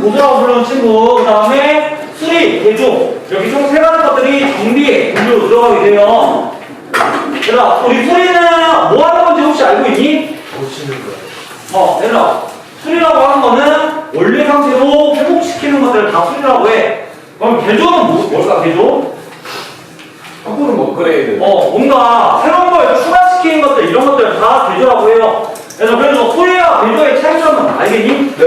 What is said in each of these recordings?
보수라고 부르는 친구 그 다음에 수리, 개조 여기 총 세 가지 것들이 정비에 분류 들어가게 돼요 얘들아 우리 수리는 뭐 하는 건지 혹시 알고 있니? 고치는 거야. 어, 얘들아, 수리라고 하는 거는 원래 상태로 회복시키는 것들을 다 수리라고 해. 그럼 개조는 뭐, 뭘까, 개조? 탁구는 뭐 업그레이드. 어, 뭔가 새로운 걸 추가시키는 것들, 이런 것들을 다 개조라고 해요. 그래서 그래서 수리와 개조의 차이점은 알겠니? 네.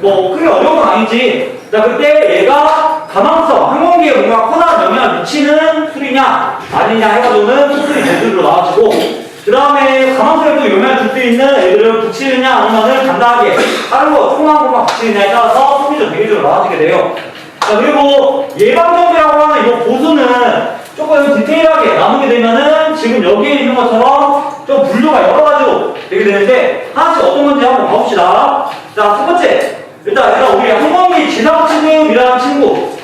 뭐, 크게 어려운 건 아니지. 자, 그때 얘가 가망성, 항공기에 뭔가 커다란 영향을 미치는 수리냐, 아니냐 해가지고는 수리 제도로 나와지고, 그 다음에 가망성에도 영향을 줄 수 있는 애들을 붙이느냐, 아니면은 간단하게 다른 거, 조그만 것만 붙이느냐에 따라서 소비적 대기적으로 나와지게 돼요. 자, 그리고 예방정비라고 하는 이 보수는 조금 디테일하게 나누게 되면은 지금 여기에 있는 것처럼 좀 분류가 여러 가지로 되게 되는데 하나씩 어떤 건지 한번 봐봅시다. 자, 첫 번째. 일단, 일단 우리 지상 취급이라는 친구.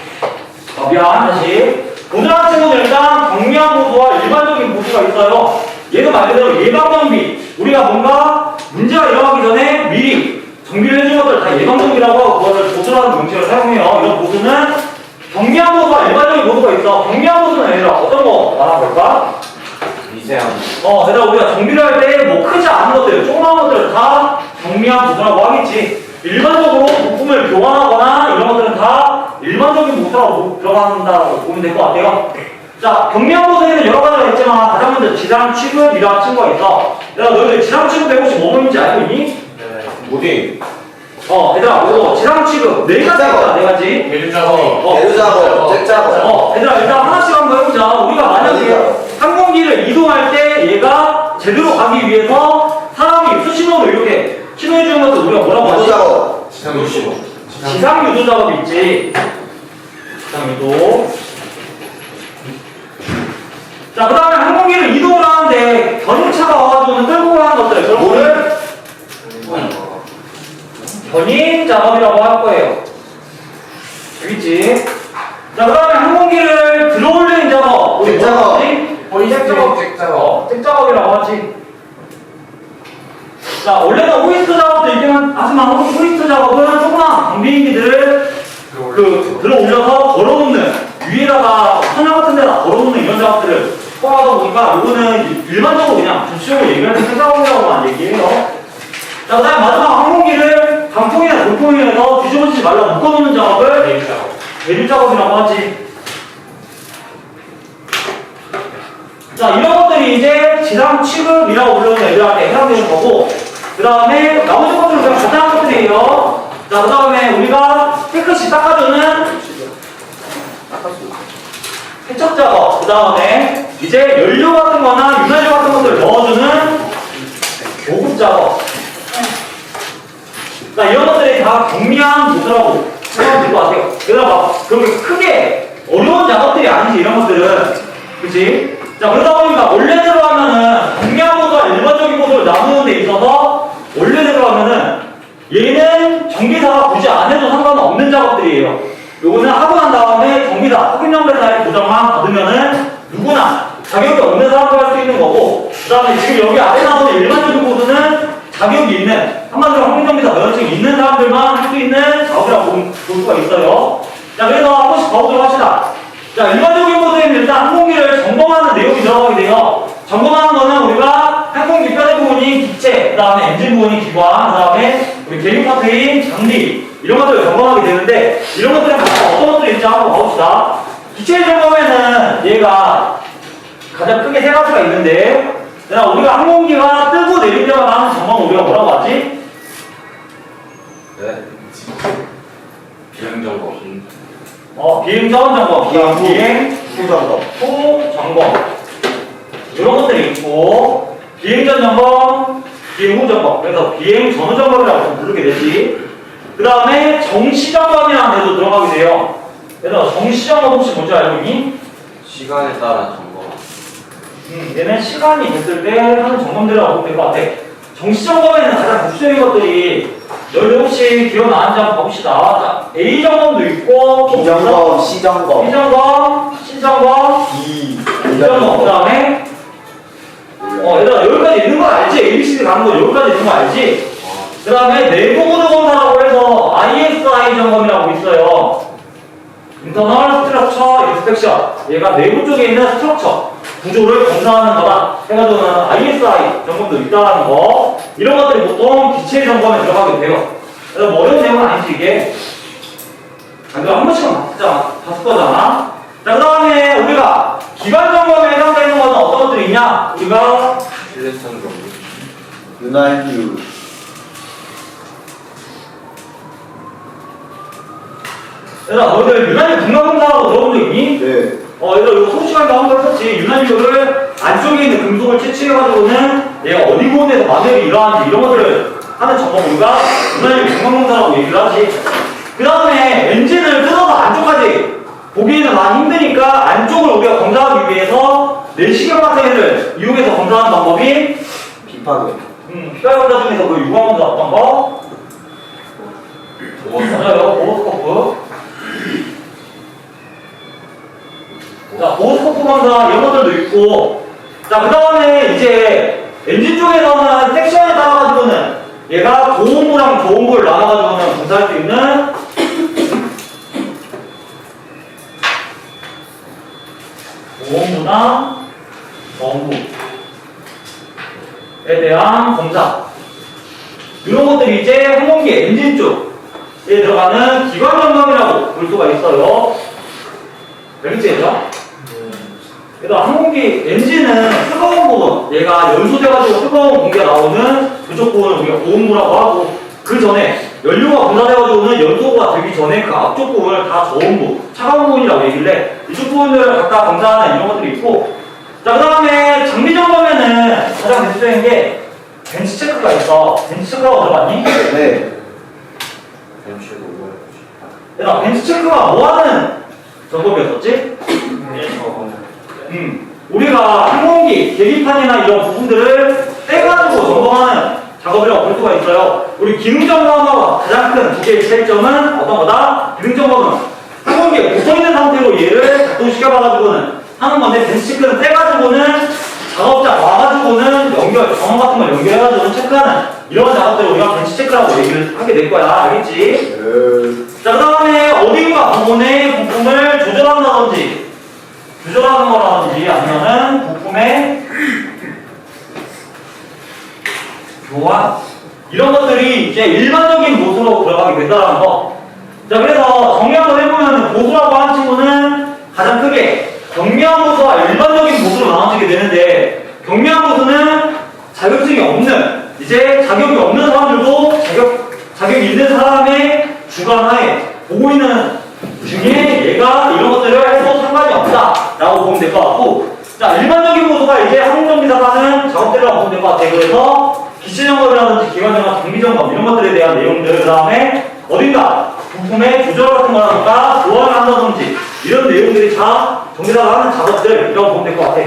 어, 미안, 다시. 보수라는 친구는 일단 경미한 보수와 일반적인 보수가 있어요. 얘도 말 그대로 예방정비. 우리가 뭔가 문제가 일어나기 전에 미리 정비를 해준 것들 다 예방정비라고 하고 그거를 보수라는 명칭을 사용해요. 이런 보수는 경미한 보수와 일반적인 보수가 있어. 경미한 보수는 얘들아 어떤 거 말아볼까? 미세한. 어, 얘들아 우리가 정비를 할 때 뭐 크지 않은 것들, 조그마한 것들을 다 경미한 보수라고 하겠지. 일반적으로 부품을 교환하거나 이런 것들은 다 일반적인 보수라고 들어간다고 보면 될 것 같아요. 자, 경미한 보수에는 여러 가지가 있지만 가장 먼저 지상 취급이라는 친구가 있어. 얘들아 너희들 지상 뭐 뭔지 알고 있니? 네. 모딩. 어, 얘들아 이거 지상 취급 네 가지가 있다, 네 가지. 대류 작업. 어. 대류 작업, 잭 작업. 어, 얘들아 일단 하나씩 한번 해보자. 우리가 만약에 항공기를 이동할 때 얘가 제대로 가기 위해서 사람이 수신호로 이렇게 신호해주는 것도 우리가 뭐라고 유도 하지? 작업. 지상 요시. 지상 유도 작업이 있지. 지상 유도. 자, 그 다음에 항공기를 이동을 하는데 견인차가 와가지고는 끌고 가는 것들 그런 거를 견인 작업이라고 할 거예요. 여기있지. 자, 그 다음에 항공기를 들어올리는 작업. 우리 잭 작업. 하지? 호이스트 작업. 잭 작업. 어, 잭 작업이라고 하지. 자, 원래는 호이스트 작업도 있긴 하지만 호이스트 작업은 조그만 경비인기들을 그 들어 올려서 걸어놓는 위에다가 천장 같은 데다 걸어놓는 이런 작업들을 포함하다 보니까 이거는 일반적으로 그냥 주식으로 얘기하는 생작업이라고만 얘기해요. 자, 그 다음에 마지막 말라 묶어놓는 작업을 대류 작업. 대류 작업이라고 하지. 자, 이런 것들이 이제 지상 취급이라고 부르는 애들한테 해당되는 거고, 그 다음에 나머지 것들은 그냥 간단한 것들이에요. 자, 그 다음에 우리가 깨끗이 닦아주는 세척 작업, 그 다음에 이제 연료 같은 거나 유난료 같은 것들을 넣어주는 보급 작업. 자, 이런 것들이 다 경미한 도서라고 생각하면 될 것 같아요. 그러다 막 그렇게 크게 어려운 작업들이 아니지, 이런 것들은. 그치? 자, 그러다 보니까 원래대로 하면은 경미한 도서와 일반적인 도서를 나누는 데 있어서 원래대로 하면은 얘는 전기사가 굳이 안 해도 상관없는 작업들이에요. 요거는 하고 난 다음에 전기사, 확인연배사의 보장만 받으면은 누구나 자격이 없는 사람도 할 수 있는 거고, 그 다음에 지금 여기 아래 나오는 일반적인 코드는 자격이 있는, 한마디로 확인연배사 면허증이 있는 사람들만 할 수 있는 작업이라고 볼, 볼 수가 있어요. 자, 그래서 한 번씩 가보도록 합시다. 자, 일반적인 코드에는 일단 항공기를 점검하는 내용이 들어가게 돼요. 점검하는 거는 우리가 항공기 뼈대 부분인 기체, 그 다음에 엔진 부분인 기관, 그 다음에 우리 계류 파트인 장비, 이런 것들을 점검하게 되는데, 이런 것들은 어떤 것들이 있는지 한번 봐봅시다. 기체 점검에는 얘가 가장 크게 세 가지가 있는데, 그다음 우리가 항공기가 뜨고 내릴 때마다 하는 점검 우리가 뭐라고 하지? 네. 비행 점검. 어, 비행 자원 점검, 비행, 비행 후 작업. 후 점검 이런 것들이 있고 비행 전 점검, 비행 후 점검 그래서 비행 전후 점검이라고 좀 부르게 되지 그 다음에 정시 점검이라는 데도 들어가게 돼요 그래서 정시 점검 혹시 뭔지 알고 있니? 시간에 따라 점검. 음, 얘는 시간이 됐을 때 하는 점검들이라고 보면 될 것 같아 정시 점검에는 가장 구체적인 것들이 여러분 혹시 기억 나는지 한번 봅시다. 자, A 점검도 있고 또 비점검, 시점검, B 점검, C 점검, 이 B 점검 그 다음에 어 얘들아 여기까지 있는 거 알지? A, B, C, D 가는 거 여기까지 있는 거 알지? 그 다음에 내부 구조 검사라고 해서 ISI 점검이라고 있어요. 인터널 스트럭처 인스펙션. 얘가 내부 쪽에 있는 스트럭처 구조를 검사하는 거다. 해가지고는 ISI 점검도 있다는 거. 이런 것들이 보통 기체 점검에 들어가게 돼요. 그래서 뭐 어려운 내용은 아니지 이게. 아, 이거 한 번씩은 봤잖아. 봤을 거잖아. 자, 그 다음에 우리가 기반 점검에 해당되는 거는 어떤 것들이 있냐? 우리가 실내선 정리. 윤활유, 얘들아 너희들 유난히 건강검사라고 들어본 적 있니? 네, 어, 얘들아 이거 수업 시간에 한번 했었지. 유난히를 안쪽에 있는 금속을 채취해가지고는 얘가 어디 부분에서 마늘이 일어나는지 이런 것들을 하는 우리가 유난히 건강검사라고 얘기를 하지. 그 다음에 엔진을 뜯어서 안쪽까지 보기에는 많이 힘드니까 안쪽을 우리가 검사하기 위해서 내시경 같은 애를 이용해서 검사하는 방법이 비파괴, 음, 피가 검사 중에서 그 유광 검사 어떤 거? 맞아요, 보호스코프. 자, 보호스코프 검사 이런 것들도 있고, 자, 그 다음에 이제 엔진 쪽에서는 섹션에 따라가지고는 얘가 고온부랑 저온부를 나눠가지고는 검사할 수 있는 고온부랑 저온부에 대한 검사. 이런 것들이 이제 항공기 엔진 쪽에 들어가는 기관 점검이라고 볼 수가 있어요. 알겠지, 그래서 항공기 엔진은 뜨거운 부분, 얘가 연소돼가지고 뜨거운 공기가 나오는 그쪽 부분을 우리가 고온부라고 하고, 그 전에 연료가 분사돼가지고는 연소가 되기 전에 그 앞쪽 부분을 다 저온부, 차가운 부분이라고 얘기를 해. 이쪽 부분을 각각 검사하는 이런 것들이 있고, 자, 그 다음에 장비 점검에는 가장 대표적인 게 벤치 체크가 있어. 벤치 체크라고 들어봤니? 네, 벤치도 오버해보지. 얘들아, 벤치 체크가 뭐 하는 점검이었었지? 음, 우리가 항공기, 계기판이나 이런 부분들을 떼가지고 점검하는 작업이라고 볼 수가 있어요. 우리 기능 점검하고 가장 큰 두 개의 차이점은 어떤 거다? 기능 점검은 항공기에 붙어있는 상태로 얘를 작동시켜봐가지고는 하는 건데 벤치체크는 떼가지고는 작업자 와가지고는 연결, 정원 같은 걸 연결해가지고 체크하는 이런 작업들을 우리가 벤치 체크라고 얘기를 하게 될 거야. 알겠지? 네, 자, 그 다음에 어딘가 부분의 부품을 조절한다든지, 조절하는 거라든지, 아니면은 부품의 교환, 이런 것들이 이제 일반적인 보수로 들어가게 된다는 거. 자, 그래서 정리 한번 해보면 보수라고 하는 친구는 가장 크게 경미한 보수와 일반적인 보수로 나눠지게 되는데, 경미한 보수는 자격증이 없는, 이제 자격이 없는 사람들도 자격, 자격이 있는 사람의 주관하에 보고 있는 중에 얘가 이런 것들을 라고 보면 될 것 같고 자 일반적인 보수가 이제 항공정비사가 하는 작업들이라고 보면 될 것 같아요. 그래서 기체점검이라든지 기관점검, 장비점검 이런 것들에 대한 내용들 그 다음에 어딘가 부품의 조절 같은 거라든가 교환을 한다든지 이런 내용들이 다 정비사가 하는 작업들이라고 보면 될 것 같아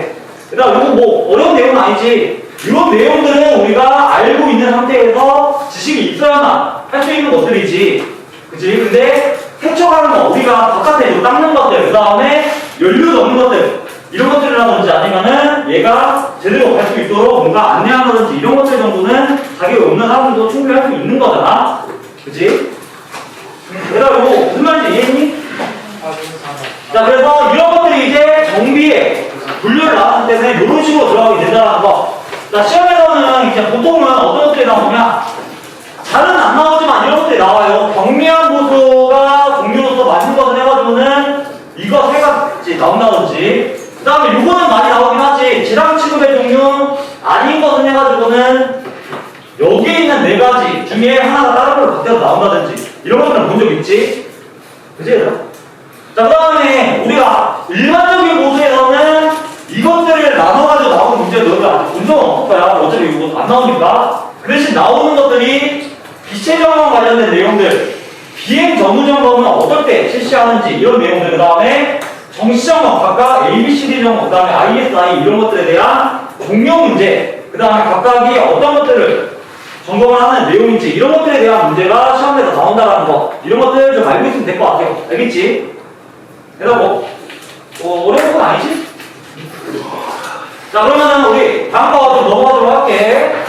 그 다음 이거 뭐 어려운 내용은 아니지. 이런 내용들은 우리가 알고 있는 상태에서 지식이 있어야만 할 수 있는 것들이지. 그치? 근데 세척하는 거, 우리가 바깥에 닦는 것들, 그 다음에 연료 넣는 것들, 이런 것들이라든지 아니면은 얘가 제대로 갈 수 있도록 뭔가 안내한다든지 이런 것들 정도는 자격이 없는 사람들도 충분히 할 수 있는 거잖아. 그치? 얘들아, 이거 무슨 말인지 이해했니? 자, 그래서 이런 것들이 이제 정비에 분류를 나왔을 때는 이런 식으로 들어가게 된다는 거. 자, 시험에서는 이제 보통은 어떤 것들이 나오냐? 잘은 안 나오지만 이런 것들이 나와요. 경미한 보수가 종류로서 맞는 것을 해가지고는 이거 세가 지 나온다든지. 그 다음에 요거는 많이 나오긴 하지. 지랑 취급의 종류 아닌 것을 해가지고는 여기에 있는 네 가지 중에 하나가 다른 걸로 바뀌어서 나온다든지. 이런 것들은 본 적 있지? 그지? 자, 그 다음에 우리가 일반적인 보수에서는 이것들을 나눠가지고 나오는 문제를 너희가 아직 본 적은 없을 거야. 어차피 이거 안 나오니까. 그 대신 나오는 것들이 기체 점검 관련된 내용들, 비행 전후 점검은 어떨 때 실시하는지 이런 내용들, 그 다음에 정시 점검, 각각 ABCD 점검, 그 다음에 ISI 이런 것들에 대한 종료 문제, 그 다음에 각각이 어떤 것들을 점검을 하는 내용인지 이런 것들에 대한 문제가 시험에서 나온다라는 거 이런 것들 좀 알고 있으면 될 것 같아요. 알겠지? 그래서 뭐, 뭐 어려운 건 아니지? 자 그러면은 우리 다음 거좀 넘어가도록 할게.